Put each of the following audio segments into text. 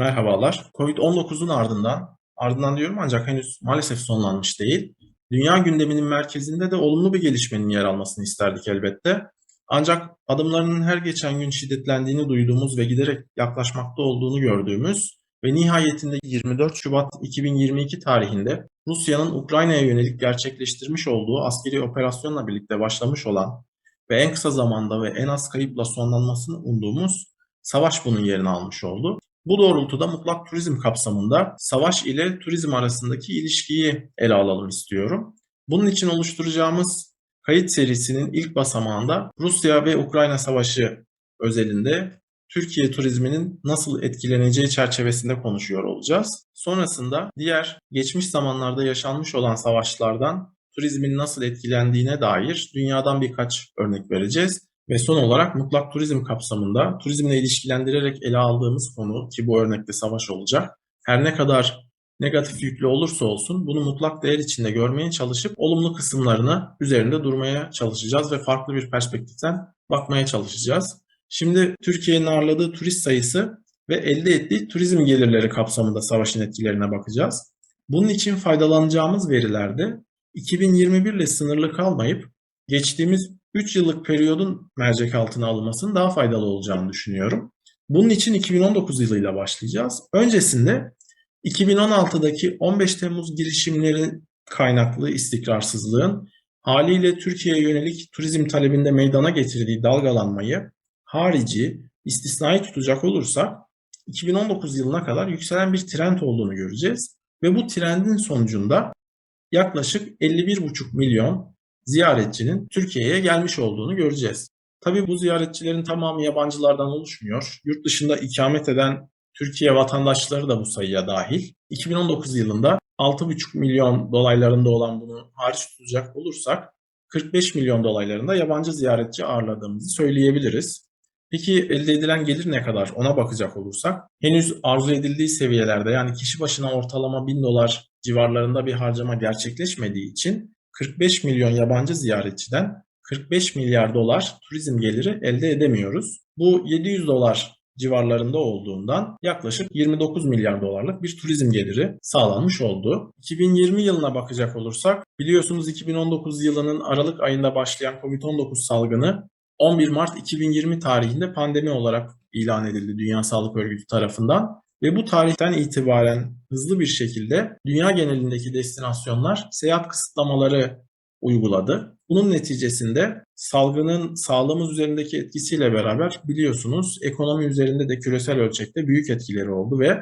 Merhabalar. Covid-19'un ardından, ardından diyorum ancak henüz maalesef sonlanmış değil. Dünya gündeminin merkezinde de olumlu bir gelişmenin yer almasını isterdik elbette. Ancak adımlarının her geçen gün şiddetlendiğini duyduğumuz ve giderek yaklaşmakta olduğunu gördüğümüz ve nihayetinde 24 Şubat 2022 tarihinde Rusya'nın Ukrayna'ya yönelik gerçekleştirmiş olduğu askeri operasyonla birlikte başlamış olan ve en kısa zamanda ve en az kayıpla sonlanmasını umduğumuz savaş bunun yerini almış oldu. Bu doğrultuda mutlak turizm kapsamında savaş ile turizm arasındaki ilişkiyi ele alalım istiyorum. Bunun için oluşturacağımız kayıt serisinin ilk basamağında Rusya ve Ukrayna savaşı özelinde Türkiye turizminin nasıl etkileneceği çerçevesinde konuşuyor olacağız. Sonrasında diğer geçmiş zamanlarda yaşanmış olan savaşlardan turizmin nasıl etkilendiğine dair dünyadan birkaç örnek vereceğiz. Ve son olarak mutlak turizm kapsamında turizmle ilişkilendirerek ele aldığımız konu ki bu örnekte savaş olacak. Her ne kadar negatif yüklü olursa olsun bunu mutlak değer içinde görmeye çalışıp olumlu kısımlarını üzerinde durmaya çalışacağız ve farklı bir perspektiften bakmaya çalışacağız. Şimdi Türkiye'nin ağırladığı turist sayısı ve elde ettiği turizm gelirleri kapsamında savaşın etkilerine bakacağız. Bunun için faydalanacağımız verilerde 2021 ile sınırlı kalmayıp geçtiğimiz 3 yıllık periyodun mercek altına alınmasının daha faydalı olacağını düşünüyorum. Bunun için 2019 yılıyla başlayacağız. Öncesinde 2016'daki 15 Temmuz girişimleri kaynaklı istikrarsızlığın haliyle Türkiye'ye yönelik turizm talebinde meydana getirdiği dalgalanmayı harici, istisnai tutacak olursak 2019 yılına kadar yükselen bir trend olduğunu göreceğiz. Ve bu trendin sonucunda yaklaşık 51,5 milyon ziyaretçinin Türkiye'ye gelmiş olduğunu göreceğiz. Tabii bu ziyaretçilerin tamamı yabancılardan oluşmuyor. Yurt dışında ikamet eden Türkiye vatandaşları da bu sayıya dahil. 2019 yılında 6,5 milyon dolaylarında olan bunu hariç tutacak olursak 45 milyon dolaylarında yabancı ziyaretçi ağırladığımızı söyleyebiliriz. Peki elde edilen gelir ne kadar ona bakacak olursak henüz arzu edildiği seviyelerde yani kişi başına ortalama 1000 dolar civarlarında bir harcama gerçekleşmediği için 45 milyon yabancı ziyaretçiden 45 milyar dolar turizm geliri elde edemiyoruz. Bu 700 dolar civarlarında olduğundan yaklaşık 29 milyar dolarlık bir turizm geliri sağlanmış oldu. 2020 yılına bakacak olursak biliyorsunuz 2019 yılının Aralık ayında başlayan Covid-19 salgını 11 Mart 2020 tarihinde pandemi olarak ilan edildi Dünya Sağlık Örgütü tarafından ve bu tarihten itibaren hızlı bir şekilde dünya genelindeki destinasyonlar seyahat kısıtlamaları uyguladı. Bunun neticesinde salgının sağlığımız üzerindeki etkisiyle beraber biliyorsunuz ekonomi üzerinde de küresel ölçekte büyük etkileri oldu ve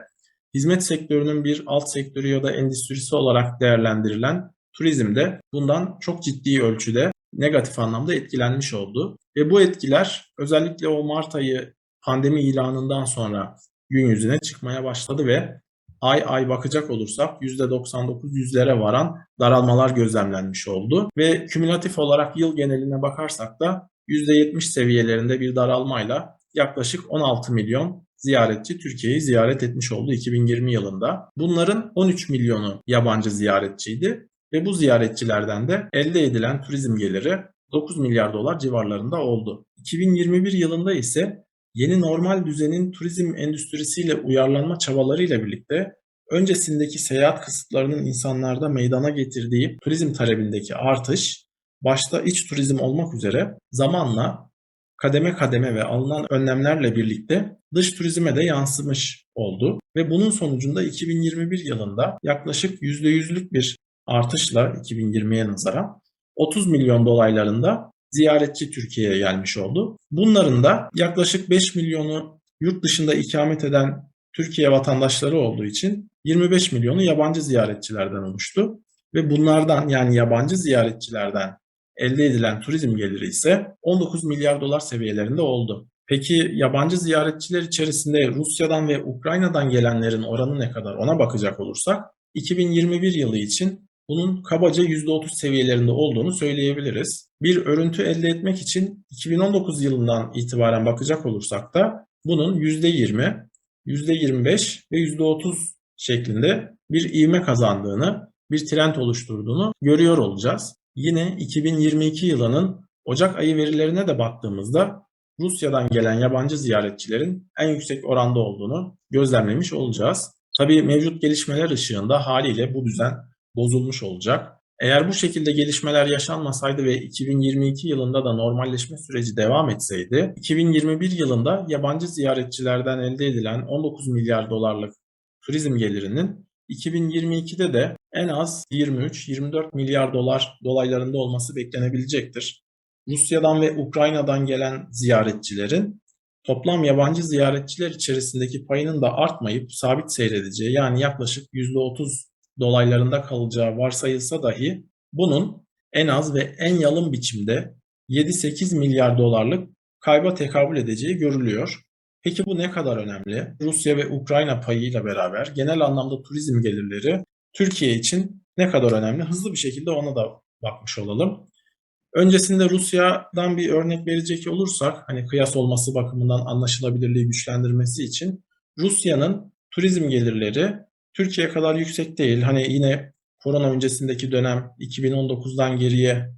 hizmet sektörünün bir alt sektörü ya da endüstrisi olarak değerlendirilen turizm de bundan çok ciddi ölçüde negatif anlamda etkilenmiş oldu. Ve bu etkiler özellikle o Mart ayı pandemi ilanından sonra gün yüzüne çıkmaya başladı ve ay ay bakacak olursak %99 yüzlere varan daralmalar gözlemlenmiş oldu. Ve kümülatif olarak yıl geneline bakarsak da %70 seviyelerinde bir daralmayla yaklaşık 16 milyon ziyaretçi Türkiye'yi ziyaret etmiş oldu 2020 yılında. Bunların 13 milyonu yabancı ziyaretçiydi ve bu ziyaretçilerden de elde edilen turizm geliri 9 milyar dolar civarlarında oldu. 2021 yılında ise yeni normal düzenin turizm endüstrisiyle uyarlanma çabalarıyla birlikte öncesindeki seyahat kısıtlarının insanlarda meydana getirdiği turizm talebindeki artış başta iç turizm olmak üzere zamanla kademe kademe ve alınan önlemlerle birlikte dış turizme de yansımış oldu ve bunun sonucunda 2021 yılında yaklaşık %100'lük bir artışla 2020'ye nazaran 30 milyon dolaylarında ziyaretçi Türkiye'ye gelmiş oldu. Bunların da yaklaşık 5 milyonu yurt dışında ikamet eden Türkiye vatandaşları olduğu için 25 milyonu yabancı ziyaretçilerden oluştu. Ve bunlardan yani yabancı ziyaretçilerden elde edilen turizm geliri ise 19 milyar dolar seviyelerinde oldu. Peki yabancı ziyaretçiler içerisinde Rusya'dan ve Ukrayna'dan gelenlerin oranı ne kadar ona bakacak olursak 2021 yılı için bunun kabaca %30 seviyelerinde olduğunu söyleyebiliriz. Bir örüntü elde etmek için 2019 yılından itibaren bakacak olursak da bunun %20, %25 ve %30 şeklinde bir ivme kazandığını, bir trend oluşturduğunu görüyor olacağız. Yine 2022 yılının Ocak ayı verilerine de baktığımızda Rusya'dan gelen yabancı ziyaretçilerin en yüksek oranda olduğunu gözlemlemiş olacağız. Tabii mevcut gelişmeler ışığında haliyle bu düzen bozulmuş olacak. Eğer bu şekilde gelişmeler yaşanmasaydı ve 2022 yılında da normalleşme süreci devam etseydi, 2021 yılında yabancı ziyaretçilerden elde edilen 19 milyar dolarlık turizm gelirinin 2022'de de en az 23-24 milyar dolar dolaylarında olması beklenebilecektir. Rusya'dan ve Ukrayna'dan gelen ziyaretçilerin toplam yabancı ziyaretçiler içerisindeki payının da artmayıp sabit seyredeceği yani yaklaşık %30 dolaylarında kalacağı varsayılsa dahi bunun en az ve en yalın biçimde 7-8 milyar dolarlık kayba tekabül edeceği görülüyor. Peki bu ne kadar önemli? Rusya ve Ukrayna payıyla beraber genel anlamda turizm gelirleri Türkiye için ne kadar önemli? Hızlı bir şekilde ona da bakmış olalım. Öncesinde Rusya'dan bir örnek verecek olursak, hani kıyas olması bakımından anlaşılabilirliği güçlendirmesi için Rusya'nın turizm gelirleri Türkiye kadar yüksek değil. Hani yine korona öncesindeki dönem 2019'dan geriye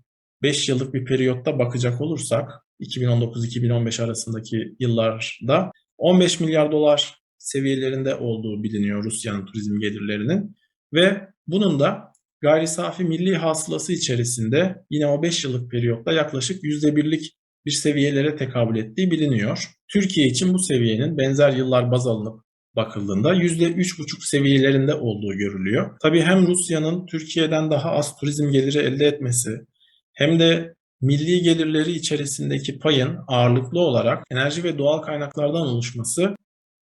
5 yıllık bir periyotta bakacak olursak 2019-2015 arasındaki yıllarda 15 milyar dolar seviyelerinde olduğu biliniyor Rusya'nın turizm gelirlerinin ve bunun da gayri safi milli hasılası içerisinde yine o 5 yıllık periyotta yaklaşık %1'lik bir seviyelere tekabül ettiği biliniyor. Türkiye için bu seviyenin benzer yıllar baz alınıp bakıldığında %3,5 seviyelerinde olduğu görülüyor. Tabii hem Rusya'nın Türkiye'den daha az turizm geliri elde etmesi hem de milli gelirleri içerisindeki payın ağırlıklı olarak enerji ve doğal kaynaklardan oluşması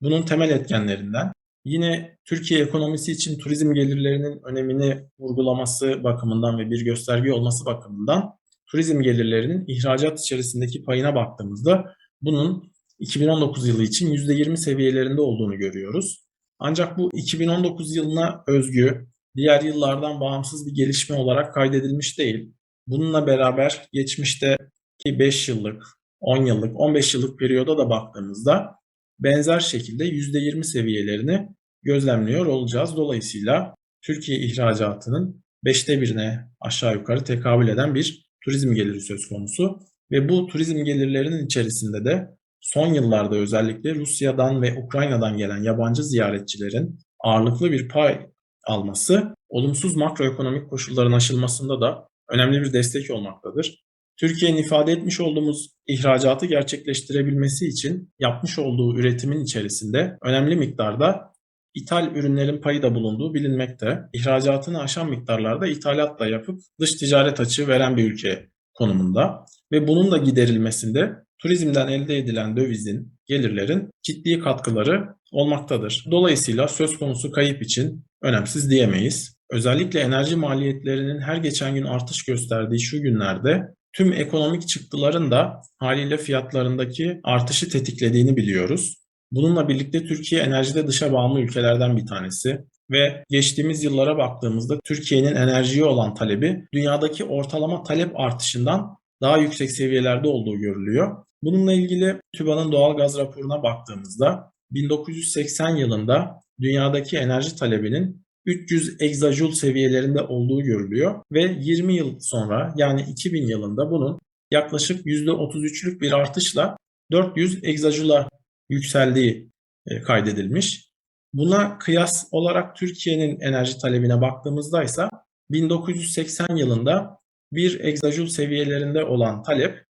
bunun temel etkenlerinden. Yine Türkiye ekonomisi için turizm gelirlerinin önemini vurgulaması bakımından ve bir gösterge olması bakımından turizm gelirlerinin ihracat içerisindeki payına baktığımızda bunun 2019 yılı için %20 seviyelerinde olduğunu görüyoruz. Ancak bu 2019 yılına özgü diğer yıllardan bağımsız bir gelişme olarak kaydedilmiş değil. Bununla beraber geçmişteki 5 yıllık, 10 yıllık, 15 yıllık periyoda da baktığımızda benzer şekilde %20 seviyelerini gözlemliyor olacağız. Dolayısıyla Türkiye ihracatının 5'te birine aşağı yukarı tekabül eden bir turizm geliri söz konusu. Ve bu turizm gelirlerinin içerisinde de son yıllarda özellikle Rusya'dan ve Ukrayna'dan gelen yabancı ziyaretçilerin ağırlıklı bir pay alması olumsuz makroekonomik koşulların aşılmasında da önemli bir destek olmaktadır. Türkiye'nin ifade etmiş olduğumuz ihracatı gerçekleştirebilmesi için yapmış olduğu üretimin içerisinde önemli miktarda ithal ürünlerin payı da bulunduğu bilinmekte. İhracatını aşan miktarlarda ithalatla yapıp dış ticaret açığı veren bir ülke konumunda ve bunun da giderilmesinde turizmden elde edilen dövizin, gelirlerin ciddi katkıları olmaktadır. Dolayısıyla söz konusu kayıp için önemsiz diyemeyiz. Özellikle enerji maliyetlerinin her geçen gün artış gösterdiği şu günlerde tüm ekonomik çıktıların da haliyle fiyatlarındaki artışı tetiklediğini biliyoruz. Bununla birlikte Türkiye enerjide dışa bağımlı ülkelerden bir tanesi ve geçtiğimiz yıllara baktığımızda Türkiye'nin enerjiye olan talebi dünyadaki ortalama talep artışından daha yüksek seviyelerde olduğu görülüyor. Bununla ilgili TÜBA'nın doğal gaz raporuna baktığımızda 1980 yılında dünyadaki enerji talebinin 300 egzajul seviyelerinde olduğu görülüyor ve 20 yıl sonra yani 2000 yılında bunun yaklaşık %33'lük bir artışla 400 egzajula yükseldiği e, kaydedilmiş. Buna kıyas olarak Türkiye'nin enerji talebine baktığımızda ise 1980 yılında 1 egzajul seviyelerinde olan talep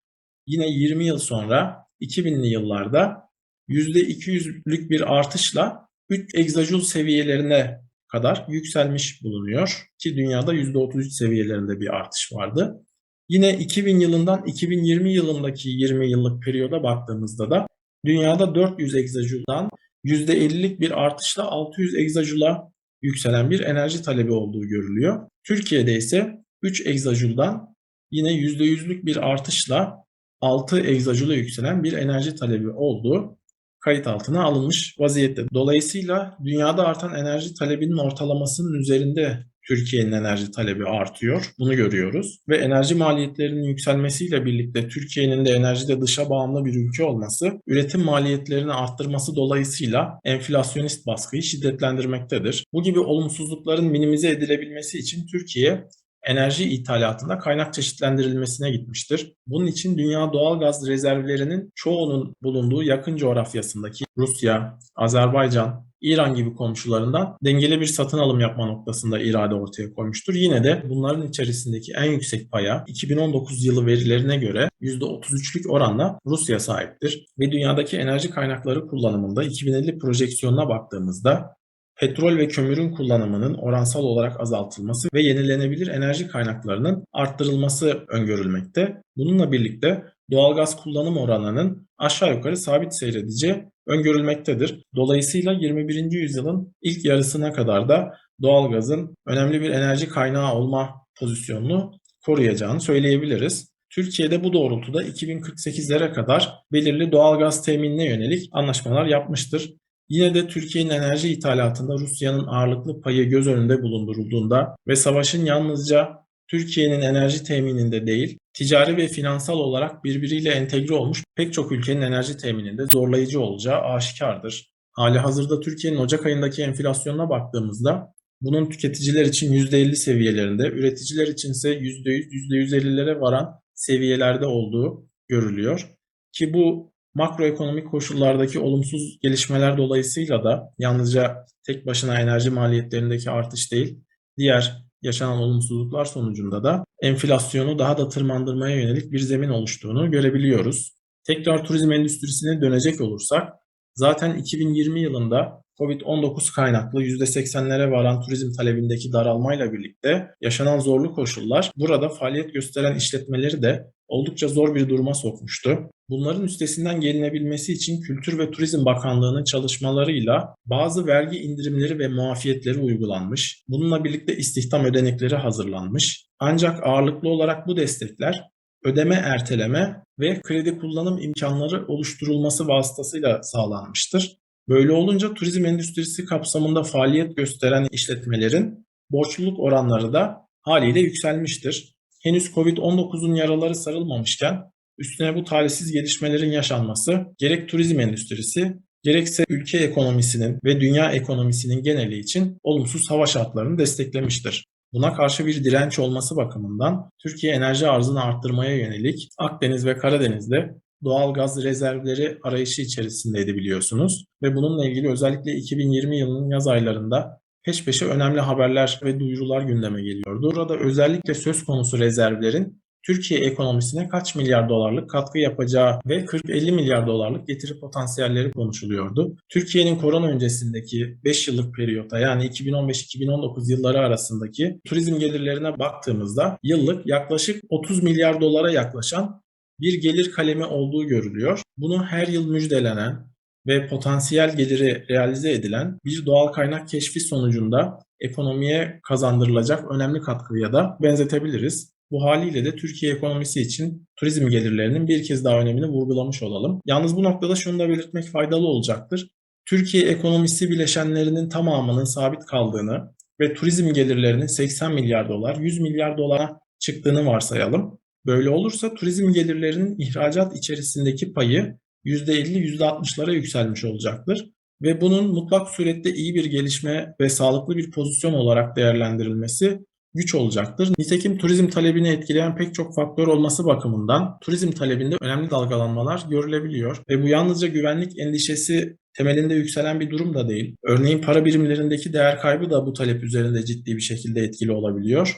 yine 20 yıl sonra 2000'li yıllarda %200'lük bir artışla 3 egzajul seviyelerine kadar yükselmiş bulunuyor ki dünyada %33 seviyelerinde bir artış vardı. Yine 2000 yılından 2020 yılındaki 20 yıllık periyoda baktığımızda da dünyada 400 egzajuldan %50'lik bir artışla 600 egzajula yükselen bir enerji talebi olduğu görülüyor. Türkiye'de ise 3 egzajuldan yine %100'lük bir artışla 6 egzajula yükselen bir enerji talebi olduğu kayıt altına alınmış vaziyette. Dolayısıyla dünyada artan enerji talebinin ortalamasının üzerinde Türkiye'nin enerji talebi artıyor. Bunu görüyoruz. Ve enerji maliyetlerinin yükselmesiyle birlikte Türkiye'nin de enerjide dışa bağımlı bir ülke olması, üretim maliyetlerini arttırması dolayısıyla enflasyonist baskıyı şiddetlendirmektedir. Bu gibi olumsuzlukların minimize edilebilmesi için Türkiye enerji ithalatında kaynak çeşitlendirilmesine gitmiştir. Bunun için dünya doğal gaz rezervlerinin çoğunun bulunduğu yakın coğrafyasındaki Rusya, Azerbaycan, İran gibi komşularından dengeli bir satın alım yapma noktasında irade ortaya koymuştur. Yine de bunların içerisindeki en yüksek paya 2019 yılı verilerine göre %33'lük oranla Rusya sahiptir. Ve dünyadaki enerji kaynakları kullanımında 2050 projeksiyonuna baktığımızda petrol ve kömürün kullanımının oransal olarak azaltılması ve yenilenebilir enerji kaynaklarının arttırılması öngörülmekte. Bununla birlikte doğalgaz kullanım oranının aşağı yukarı sabit seyredeceği öngörülmektedir. Dolayısıyla 21. yüzyılın ilk yarısına kadar da doğalgazın önemli bir enerji kaynağı olma pozisyonunu koruyacağını söyleyebiliriz. Türkiye'de bu doğrultuda 2048'lere kadar belirli doğalgaz teminine yönelik anlaşmalar yapmıştır. Yine de Türkiye'nin enerji ithalatında Rusya'nın ağırlıklı payı göz önünde bulundurulduğunda ve savaşın yalnızca Türkiye'nin enerji temininde değil, ticari ve finansal olarak birbiriyle entegre olmuş pek çok ülkenin enerji temininde zorlayıcı olacağı aşikardır. Hali hazırda Türkiye'nin Ocak ayındaki enflasyonuna baktığımızda bunun tüketiciler için %50 seviyelerinde, üreticiler için ise %100, %150'lere varan seviyelerde olduğu görülüyor. Ki bu makroekonomik koşullardaki olumsuz gelişmeler dolayısıyla da yalnızca tek başına enerji maliyetlerindeki artış değil, diğer yaşanan olumsuzluklar sonucunda da enflasyonu daha da tırmandırmaya yönelik bir zemin oluştuğunu görebiliyoruz. Tekrar turizm endüstrisine dönecek olursak, zaten 2020 yılında Covid-19 kaynaklı %80'lere varan turizm talebindeki daralmayla birlikte yaşanan zorlu koşullar burada faaliyet gösteren işletmeleri de oldukça zor bir duruma sokmuştu. Bunların üstesinden gelinebilmesi için Kültür ve Turizm Bakanlığı'nın çalışmalarıyla bazı vergi indirimleri ve muafiyetleri uygulanmış. Bununla birlikte istihdam ödenekleri hazırlanmış. Ancak ağırlıklı olarak bu destekler ödeme erteleme ve kredi kullanım imkanları oluşturulması vasıtasıyla sağlanmıştır. Böyle olunca turizm endüstrisi kapsamında faaliyet gösteren işletmelerin borçluluk oranları da haliyle yükselmiştir. Henüz Covid-19'un yaraları sarılmamışken üstüne bu talihsiz gelişmelerin yaşanması gerek turizm endüstrisi gerekse ülke ekonomisinin ve dünya ekonomisinin geneli için olumsuz hava şartlarını desteklemiştir. Buna karşı bir direnç olması bakımından Türkiye enerji arzını arttırmaya yönelik Akdeniz ve Karadeniz'de doğal gaz rezervleri arayışı içerisindeydi biliyorsunuz. Ve bununla ilgili özellikle 2020 yılının yaz aylarında peş peşe önemli haberler ve duyurular gündeme geliyordu. Burada özellikle söz konusu rezervlerin Türkiye ekonomisine kaç milyar dolarlık katkı yapacağı ve 40-50 milyar dolarlık getiri potansiyelleri konuşuluyordu. Türkiye'nin korona öncesindeki 5 yıllık periyota yani 2015-2019 yılları arasındaki turizm gelirlerine baktığımızda yıllık yaklaşık 30 milyar dolara yaklaşan bir gelir kalemi olduğu görülüyor. Bunu her yıl müjdelenen ve potansiyel geliri realize edilen bir doğal kaynak keşfi sonucunda ekonomiye kazandırılacak önemli katkıya da benzetebiliriz. Bu haliyle de Türkiye ekonomisi için turizm gelirlerinin bir kez daha önemini vurgulamış olalım. Yalnız bu noktada şunu da belirtmek faydalı olacaktır. Türkiye ekonomisi bileşenlerinin tamamının sabit kaldığını ve turizm gelirlerinin 80 milyar dolar, 100 milyar dolara çıktığını varsayalım. Böyle olursa turizm gelirlerinin ihracat içerisindeki payı %50-%60'lara yükselmiş olacaktır. Ve bunun mutlak surette iyi bir gelişme ve sağlıklı bir pozisyon olarak değerlendirilmesi güç olacaktır. Nitekim turizm talebini etkileyen pek çok faktör olması bakımından turizm talebinde önemli dalgalanmalar görülebiliyor. Ve bu yalnızca güvenlik endişesi temelinde yükselen bir durum da değil. Örneğin para birimlerindeki değer kaybı da bu talep üzerinde ciddi bir şekilde etkili olabiliyor.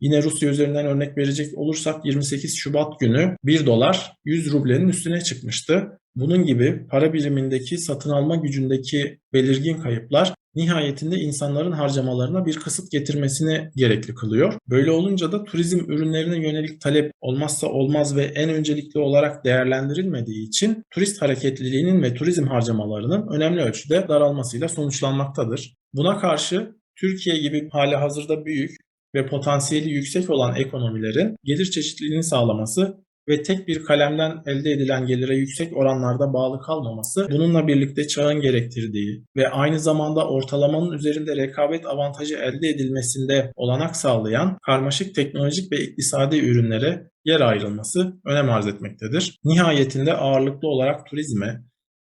Yine Rusya üzerinden örnek verecek olursak 28 Şubat günü 1 dolar 100 rublenin üstüne çıkmıştı. Bunun gibi para birimindeki satın alma gücündeki belirgin kayıplar nihayetinde insanların harcamalarına bir kısıt getirmesini gerekli kılıyor. Böyle olunca da turizm ürünlerine yönelik talep olmazsa olmaz ve en öncelikli olarak değerlendirilmediği için turist hareketliliğinin ve turizm harcamalarının önemli ölçüde daralmasıyla sonuçlanmaktadır. Buna karşı Türkiye gibi hali hazırda büyük ve potansiyeli yüksek olan ekonomilerin gelir çeşitliliğini sağlaması ve tek bir kalemden elde edilen gelire yüksek oranlarda bağlı kalmaması bununla birlikte çağın gerektirdiği ve aynı zamanda ortalamanın üzerinde rekabet avantajı elde edilmesinde olanak sağlayan karmaşık teknolojik ve iktisadi ürünlere yer ayrılması önem arz etmektedir. Nihayetinde ağırlıklı olarak turizme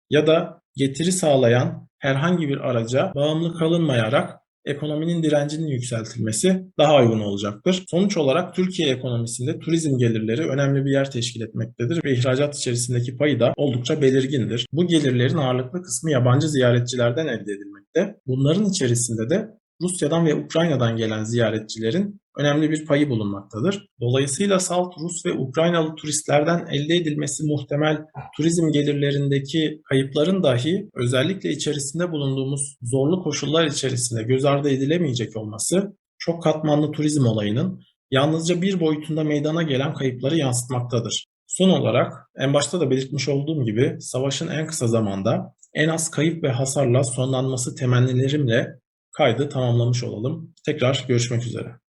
ya da getiri sağlayan herhangi bir araca bağımlı kalınmayarak ekonominin direncinin yükseltilmesi daha uygun olacaktır. Sonuç olarak Türkiye ekonomisinde turizm gelirleri önemli bir yer teşkil etmektedir ve ihracat içerisindeki payı da oldukça belirgindir. Bu gelirlerin ağırlıklı kısmı yabancı ziyaretçilerden elde edilmekte. Bunların içerisinde de Rusya'dan ve Ukrayna'dan gelen ziyaretçilerin önemli bir payı bulunmaktadır. Dolayısıyla salt Rus ve Ukraynalı turistlerden elde edilmesi muhtemel turizm gelirlerindeki kayıpların dahi özellikle içerisinde bulunduğumuz zorlu koşullar içerisinde göz ardı edilemeyecek olması çok katmanlı turizm olayının yalnızca bir boyutunda meydana gelen kayıpları yansıtmaktadır. Son olarak en başta da belirtmiş olduğum gibi savaşın en kısa zamanda en az kayıp ve hasarla sonlanması temennilerimle kaydı tamamlamış olalım. Tekrar görüşmek üzere.